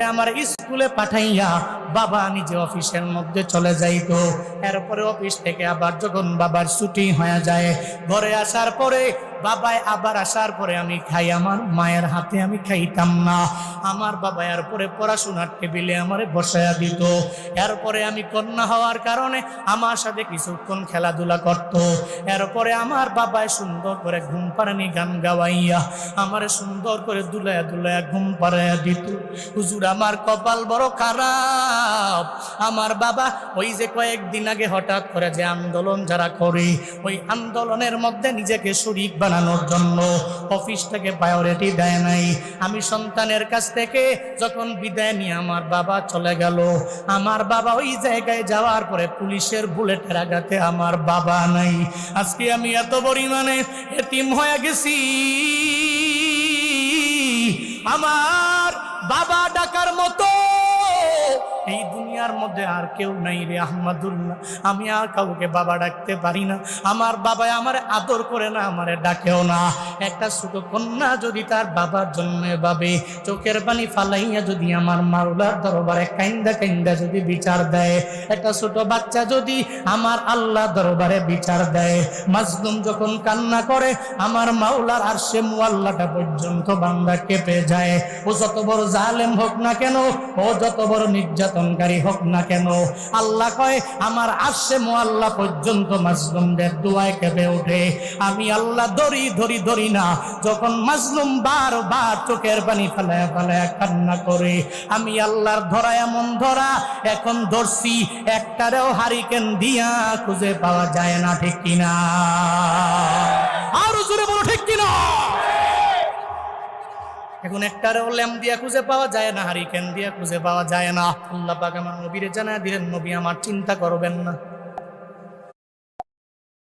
আমার স্কুলে পাঠাইয়া বাবা নিজে অফিসের মধ্যে চলে যাইতো। এরপরে অফিস থেকে আবার যখন বাবার ছুটি হয়ে যায়, ঘরে আসার পরে বাবায় আবার আসার পরে আমি খাই, আমার মায়ের হাতে আমি খাইতাম না। আমার বাবা এরপরে পড়াশোনার টেবিলে আমারে বসায়া দিত। এরপরে আমি কন্যা হওয়ার কারণে আমার সাথে কিছুক্ষণ খেলাধুলা করত। এরপরে আমার বাবায় সুন্দর করে ঘুম পাড়ানি গান গাওয়াইয়া, আমার সুন্দর করে দুলায়া দুলায়া ঘুম পাড়াইয়া দিত। হুজুর, আমার কপাল বড় খারাপ। আমার বাবা ওই যে কয়েকদিন আগে হঠাৎ করে যে আন্দোলন যারা করে, ওই আন্দোলনের মধ্যে নিজেকে শরিক বানানোর জন্য। অফিস থেকে প্রায়োরিটি দেয় নাই। আমি সন্তানের কাছ থেকে যখন বিদায় নিয়ে আমার বাবা চলে গেল, আমার বাবা ওই জায়গায় যাওয়ার পরে পুলিশের বুলেটের আঘাতে আমার বাবা নাই। আজকে আমি এত পরিমাণে এতিম হয়ে গেছি। আমার বাবা ডাকার মতো এই দুনিয়ার মধ্যে আর কেউ নাই রে আহমদুল্লাহ। আমি আর কাউকে বাবা ডাকতে পারি না। আমার বাবা আমার আদর করে না, আমারে ডাকেও না। একটা ছোট কন্যা যদি তার বাবার জন্য ভাবে, চোখের পানি ফালাইয়া যদি আমার মাওলার দরবারে কাইন্দা কাইন্দা যদি বিচার দেয়। একটা ছোট বাচ্চা যদি আমার আল্লাহ দরবারে বিচার দেয়। মাজলুম যখন কান্না করে, আমার মাওলার আর সে মুয়াল্লাটা পর্যন্ত বান্দা কেঁপে যায়। ও যত বড় জালেম হোক না কেন, ও যত বড় নির্যাতনকারী হোক না কেন, আল্লাহ কয়, আমার আসে মোয়াল্লা পর্যন্ত মাজলুমদের দোয়ায় কেঁপে ওঠে। আমি আল্লাহ ধরি ধরি ধরি না, যখন মাজলুম বার বার চোখের পানি ফেলায় ফেলায় কান্না করে, আমি আল্লাহর ধরা এমন ধরা, এখন ধরছি, একটারেও হারিকেন দিয়া খুঁজে পাওয়া যায় না, ঠিক কিনা আরও জোরে বলো ঠিক কিনা এখন একটারেও ল্যাম্প দিয়া খুঁজে পাওয়া যায় না, হারিকেন দিয়া খুঁজে পাওয়া যায় না। আল্লাহ পাক আমার নবীরে জানা দিলেন, নবী, আমার চিন্তা করবেন না।